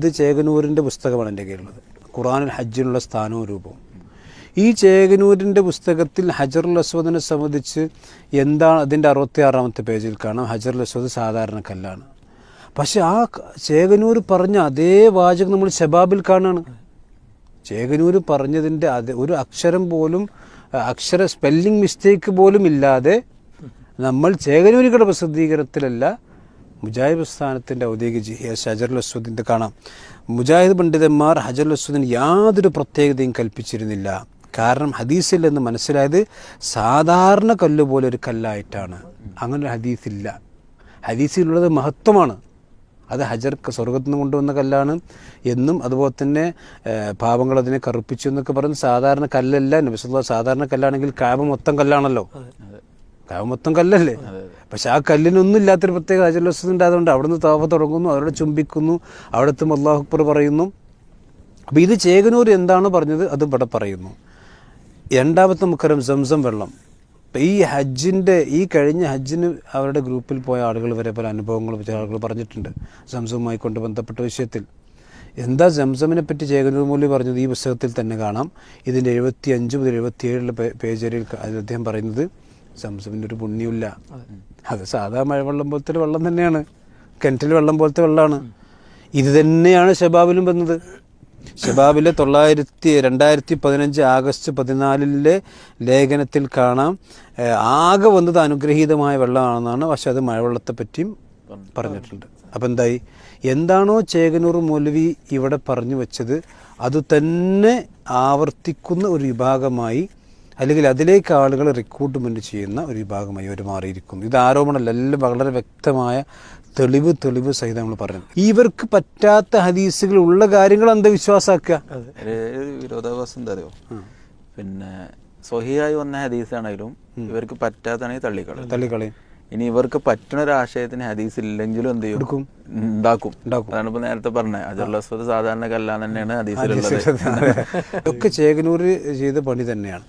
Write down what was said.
ഇത് ചേകനൂരിന്റെ പുസ്തകമാണ് എന്റെ കയ്യിലുള്ളത്. ഖുറാനിൽ ഹജ്ജിനുള്ള സ്ഥാനവും രൂപവും. ഈ ചേകനൂരിന്റെ പുസ്തകത്തിൽ ഹജറുൽ അസ്വദിനെ സംബന്ധിച്ച് എന്താണ് അതിന്റെ അറുപത്തി ആറാമത്തെ പേജിൽ കാണാം. ഹജറുൽ അസ്വദ് സാധാരണ കല്ലാണ്. പക്ഷെ ആ ചേകനൂർ പറഞ്ഞ അതേ വാചകം നമ്മൾ ശബാബിൽ കാണാണ്. ചേകനൂർ പറഞ്ഞതിന്റെ അത് ഒരു അക്ഷരം പോലും അക്ഷര സ്പെല്ലിംഗ് മിസ്റ്റേക്ക് പോലും ഇല്ലാതെ നമ്മൾ ചേകനൂരികളുടെ പ്രസിദ്ധീകരണത്തിലല്ല മുജാഹിദ് പ്രസ്ഥാനത്തിന്റെ ഔദ്യോഗിക ജിഹിയാസ് ഹജറുൽ കാണാം. മുജാഹിദ് പണ്ഡിതന്മാർ ഹജറുൽ യാതൊരു പ്രത്യേകതയും കൽപ്പിച്ചിരുന്നില്ല. കാരണം ഹദീസിൽ എന്ന് മനസ്സിലായത് സാധാരണ കല്ല് പോലെ ഒരു കല്ലായിട്ടാണ്. അങ്ങനെ ഒരു ഹദീസില്ല ഹദീസിലുള്ളത് മഹത്വമാണ്. അത് ഹജർ സ്വർഗത്തിൽ നിന്ന് കൊണ്ടുവന്ന കല്ലാണ് എന്നും അതുപോലെ തന്നെ പാപങ്ങൾ അതിനെ കറുപ്പിച്ചു എന്നൊക്കെ പറയുന്ന സാധാരണ കല്ലല്ല. നബിസുള്ള സാധാരണ കല്ലാണെങ്കിൽ കാബ മൊത്തം കല്ലാണല്ലോ. കാബ മൊത്തം കല്ലല്ലേ? പക്ഷെ ആ കല്ലിനൊന്നും ഇല്ലാത്തൊരു പ്രത്യേക ഹജർലസ്തുണ്ട് അതുകൊണ്ട് അവിടുന്ന് താപ തുടങ്ങുന്നു അവരുടെ ചുംബിക്കുന്നു അവിടുത്തെ അള്ളാഹു അക്ബർ പറയുന്നു. അപ്പോൾ ഇത് ചേകനൂർ എന്താണ് പറഞ്ഞത്? അത് ഇവിടെ പറയുന്നു. രണ്ടാമത്തെ മുക്കരം സംസം വെള്ളം. ഇപ്പം ഈ ഹജ്ജിന്റെ ഈ കഴിഞ്ഞ ഹജ്ജിന് അവരുടെ ഗ്രൂപ്പിൽ പോയ ആളുകൾ വരെ പല അനുഭവങ്ങൾ ചില ആളുകൾ പറഞ്ഞിട്ടുണ്ട്. സംസവുമായി കൊണ്ട് ബന്ധപ്പെട്ട വിഷയത്തിൽ. എന്താ സംസമിനെ പറ്റി ചേകനൂർ മൗലി പറഞ്ഞത്? ഈ പുസ്തകത്തിൽ തന്നെ കാണാം. ഇതിന്റെ എഴുപത്തി അഞ്ച് മുതൽ എഴുപത്തി ഏഴിലെ പേജരിൽ അതിൽ അദ്ദേഹം പറയുന്നത് സംസമിന്റെ ഒരു പുണ്യമില്ല. അത് സാധാ മഴവെള്ളം പോലത്തെ ഒരു വെള്ളം തന്നെയാണ്. കിണറ്റിൽ വെള്ളം പോലത്തെ വെള്ളമാണ്. ഇത് തന്നെയാണ് ഷബാബിലും വന്നത്. ഷബാബിലെ തൊള്ളായിരത്തി രണ്ടായിരത്തി പതിനഞ്ച് ആഗസ്റ്റ് പതിനാലിലെ ലേഖനത്തിൽ കാണാം. ആകെ വന്നത് അനുഗ്രഹീതമായ വെള്ളമാണെന്നാണ്. പക്ഷെ അത് മഴവെള്ളത്തെ പറ്റിയും പറഞ്ഞിട്ടുണ്ട്. അപ്പം എന്തായി? എന്താണോ ചേകനൂർ മൗലവി ഇവിടെ പറഞ്ഞു വെച്ചത്. അത് തന്നെ ആവർത്തിക്കുന്ന ഒരു വിഭാഗമായി അല്ലെങ്കിൽ അതിലേക്ക് ആളുകൾ റിക്രൂട്ട്മെന്റ് ചെയ്യുന്ന ഒരു വിഭാഗമായി അവർ മാറിയിരിക്കുന്നു. ഇത് ആരോപണമല്ല എല്ലാം വളരെ വ്യക്തമായ തെളിവ് തെളിവ് സഹിതം നമ്മൾ പറഞ്ഞു. ഇവർക്ക് പറ്റാത്ത ഹദീസുകൾ ഉള്ള കാര്യങ്ങൾ അന്ധവിശ്വാസമാക്കുക വിരോധാഭാസം എന്താ അറിയോ? പിന്നെ സ്വഹിയായി വന്ന ഹദീസാണെങ്കിലും ഇവർക്ക് പറ്റാത്താണെങ്കിൽ തള്ളിക്കളയും. തള്ളിക്കളയും. ഇനി ഇവർക്ക് പറ്റുന്ന ഒരു ആശയത്തിന് ഹദീസ് ഇല്ലെങ്കിലും എന്ത് ചെയ്യും. ഉണ്ടാക്കും. അതാണ് ഇപ്പൊ നേരത്തെ പറഞ്ഞത്. അജർലസ്വത് സാധാരണ കല്ലാന്ന് തന്നെയാണ് ഹദീസിലുള്ളത്. ഒക്കെ ചേകനൂർ ചെയ്ത പണി തന്നെയാണ്.